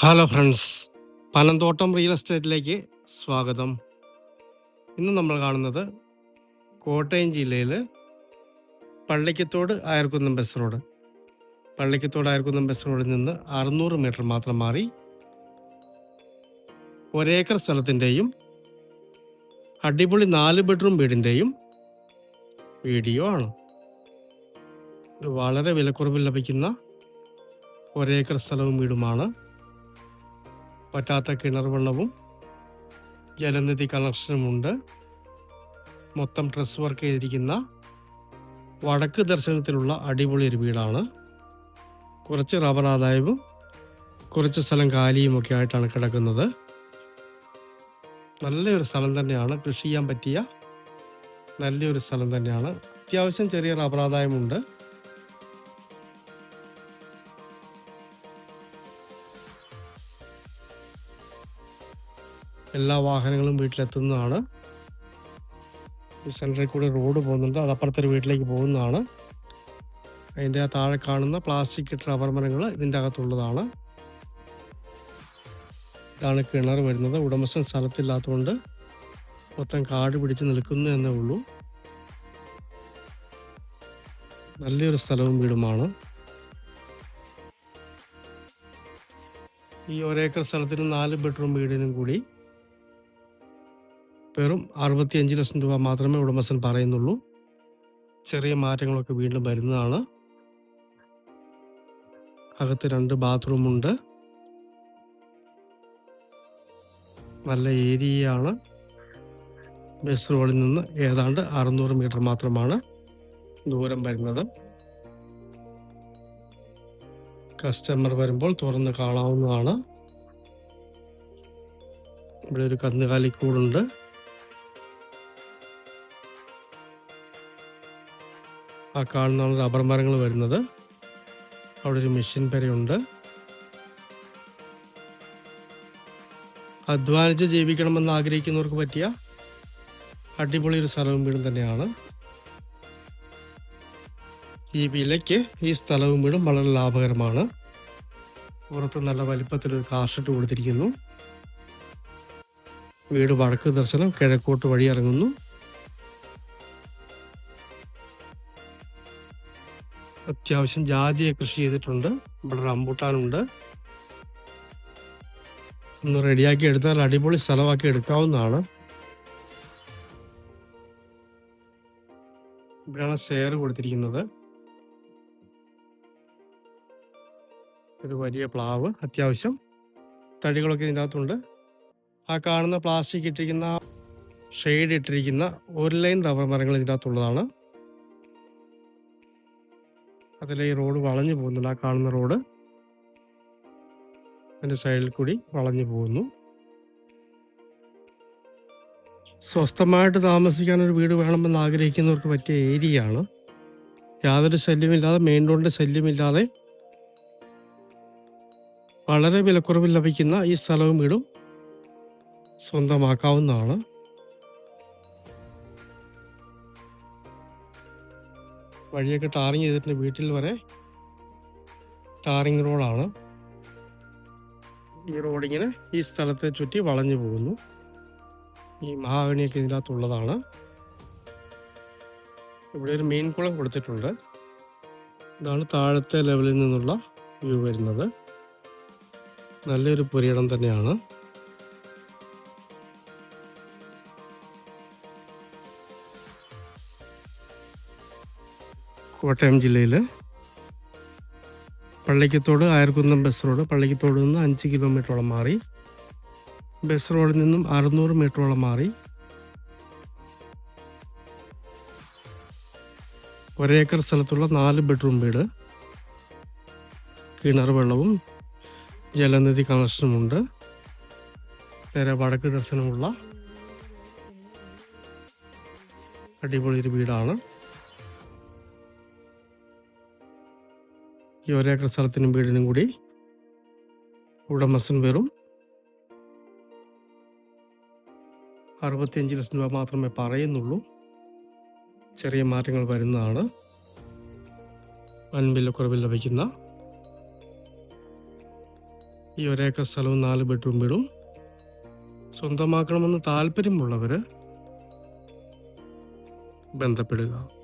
Hello friends Panamthottam real എസ്റ്റേറ്റിലേക്ക് സ്വാഗതം. ഇന്ന് നമ്മൾ കാണുന്നത് കോട്ടയം ജില്ലയിൽ Pallikkathodu Ayarkunnam bus road. Pallikkathodu Ayarkunnam bus റോഡിൽ നിന്ന് അറുന്നൂറ് മീറ്റർ മാത്രം മാറി ഒരേക്കർ സ്ഥലത്തിന്റെയും അടിപൊളി നാല് ബെഡ്റൂം വീടിന്റെയും വീഡിയോ ആണ്. വളരെ വിലക്കുറവിൽ ലഭിക്കുന്ന ഒരേക്കർ സ്ഥലവും വീടുമാണ്. പറ്റാത്ത കിണർ വെള്ളവും ജലനിധി കണക്ഷനുമുണ്ട് മൊത്തം ഡ്രസ് വർക്ക് ചെയ്തിരിക്കുന്ന വടക്ക് ദർശനത്തിലുള്ള അടിപൊളി ഒരു വീടാണ്. കുറച്ച് റബ്ബർ ആദായവും കുറച്ച് സ്ഥലം കാലിയും ഒക്കെ ആയിട്ടാണ് കിടക്കുന്നത്. നല്ലൊരു സ്ഥലം തന്നെയാണ്. കൃഷി ചെയ്യാൻ പറ്റിയ നല്ലൊരു സ്ഥലം തന്നെയാണ്. അത്യാവശ്യം ചെറിയ റബ്ബർ ആദായമുണ്ട്. എല്ലാ വാഹനങ്ങളും വീട്ടിലെത്തുന്നതാണ്. ഈ സെന്ററിൽ കൂടി റോഡ് പോകുന്നുണ്ട്. അത് അപ്പുറത്തൊരു വീട്ടിലേക്ക് പോകുന്നതാണ്. അതിന്റെ താഴെ കാണുന്ന പ്ലാസ്റ്റിക് റബ്ബർ മരങ്ങൾ ഇതിന്റെ അകത്തുള്ളതാണ്. ഇതാണ് കിണർ വരുന്നത്. ഉടമസ്ഥൻ സ്ഥലത്തില്ലാത്തതുകൊണ്ട് മൊത്തം കാട് പിടിച്ച് നിൽക്കുന്നു എന്നേ ഉള്ളൂ. നല്ലൊരു സ്ഥലവും വീടുമാണ്. ഈ ഒരേക്കർ സ്ഥലത്തിന് നാല് ബെഡ്റൂം വീടിനും കൂടി വെറും അറുപത്തിയഞ്ച് ലക്ഷം രൂപ മാത്രമേ ഉടമസ്ഥൻ പറയുന്നുള്ളൂ. ചെറിയ മാറ്റങ്ങളൊക്കെ വീണ്ടും വരുന്നതാണ്. അകത്ത് രണ്ട് ബാത്റൂമുണ്ട് നല്ല ഏരിയയാണ്. ബസ് റോഡിൽ നിന്ന് ഏതാണ്ട് അറുന്നൂറ് മീറ്റർ മാത്രമാണ് ദൂരം വരുന്നത്. കസ്റ്റമർ വരുമ്പോൾ തുറന്ന് കാണാവുന്നതാണ്. ഇവിടെ ഒരു കന്നുകാലിക്കൂടുണ്ട് ആ കാണുന്ന റബ്ബർ മരങ്ങൾ വരുന്നത്. അവിടെ ഒരു മെഷീൻ പെരയുണ്ട്. അധ്വാനിച്ച് ജീവിക്കണമെന്ന് ആഗ്രഹിക്കുന്നവർക്ക് പറ്റിയ അടിപൊളി ഒരു സ്ഥലവും വീടും തന്നെയാണ്. ഈ വിലയ്ക്ക് ഈ സ്ഥലവും വീടും വളരെ ലാഭകരമാണ്. പുറത്ത് നല്ല വലിപ്പത്തിൽ ഒരു കാർഷെട്ട് കൊടുത്തിരിക്കുന്നു. വീട് വടക്ക് ദർശനം കിഴക്കോട്ട് വഴി ഇറങ്ങുന്നു. അത്യാവശ്യം ജാതിയെ കൃഷി ചെയ്തിട്ടുണ്ട്. ഇവിടെ റംബൂട്ടാനുണ്ട്. ഒന്ന് റെഡിയാക്കി എടുത്താൽ അടിപൊളി സ്ഥലമാക്കി എടുക്കാവുന്നതാണ്. ഇവിടെയാണ് സെയർ കൊടുത്തിരിക്കുന്നത്. ഒരു വലിയ പ്ലാവ് അത്യാവശ്യം. തടികളൊക്കെ ഇതിന്റെ അകത്തുണ്ട്. ആ കാണുന്ന പ്ലാസ്റ്റിക് ഇട്ടിരിക്കുന്ന ഷെയ്ഡ് ഇട്ടിരിക്കുന്ന ഒരു ലൈൻ റബ്ബർ മരങ്ങൾ ഇതിന്റെ അകത്തുള്ളതാണ്. അതിലെ ഈ റോഡ് വളഞ്ഞു പോകുന്നുണ്ട്. ആ കാണുന്ന റോഡ് അതിന്റെ സൈഡിൽ കൂടി വളഞ്ഞു പോകുന്നു. സ്വസ്ഥമായിട്ട് താമസിക്കാൻ ഒരു വീട് വേണമെന്ന് ആഗ്രഹിക്കുന്നവർക്ക് പറ്റിയ ഏരിയയാണ്. യാതൊരു ശല്യമില്ലാതെ മെയിൻ റോഡിന്റെ ശല്യമില്ലാതെ വളരെ വിലക്കുറവിൽ ലഭിക്കുന്ന ഈ സ്ഥലവും വീടും സ്വന്തമാക്കാവുന്നതാണ്. വഴിയൊക്കെ ടാറിങ് ചെയ്തിട്ടുണ്ട് വീട്ടിൽ വരെ. ടാറിങ് റോഡാണ്. ഈ റോഡിങ്ങനെ ഈ സ്ഥലത്തെ ചുറ്റി വളഞ്ഞു പോകുന്നു. ഈ മഹാഗണിയൊക്കെ ഇതിനകത്തുള്ളതാണ്. ഇവിടെ ഒരു മീൻകുളം കൊടുത്തിട്ടുണ്ട്. ഇതാണ് താഴത്തെ ലെവലിൽ നിന്നുള്ള വ്യൂ വരുന്നത്. നല്ലൊരു പുരയിടം തന്നെയാണ്. കോട്ടയം ജില്ലയിൽ പള്ളിക്കത്തോട് ആയർക്കുന്നം ബസ് റോഡ്. പള്ളിക്കത്തോട് നിന്ന് അഞ്ച് കിലോമീറ്ററോളം മാറി. ബസ് റോഡിൽ നിന്നും അറുന്നൂറ് മീറ്ററോളം മാറി. ഒരേക്കർ സ്ഥലത്തുള്ള നാല് ബെഡ്റൂം വീട്. കിണർ വെള്ളവും ജലനിധി കണക്ഷനുമുണ്ട്. നേരെ വടക്ക് ദർശനമുള്ള അടിപൊളി ഒരു വീടാണ്. ഈ ഒരേക്കർ സ്ഥലത്തിനും വീടിനും കൂടി ഉടമസ്ഥൻ വെറും അറുപത്തിയഞ്ച് ലക്ഷം രൂപ മാത്രമേ പറയുന്നുള്ളൂ. ചെറിയ മാറ്റങ്ങൾ വരുന്നതാണ്. വൻ കുറവിൽ ലഭിക്കുന്ന ഈ ഒരേക്കർ സ്ഥലവും നാല് ബെഡ്റൂം വീടും സ്വന്തമാക്കണമെന്ന് താല്പര്യമുള്ളവർ ബന്ധപ്പെടുക.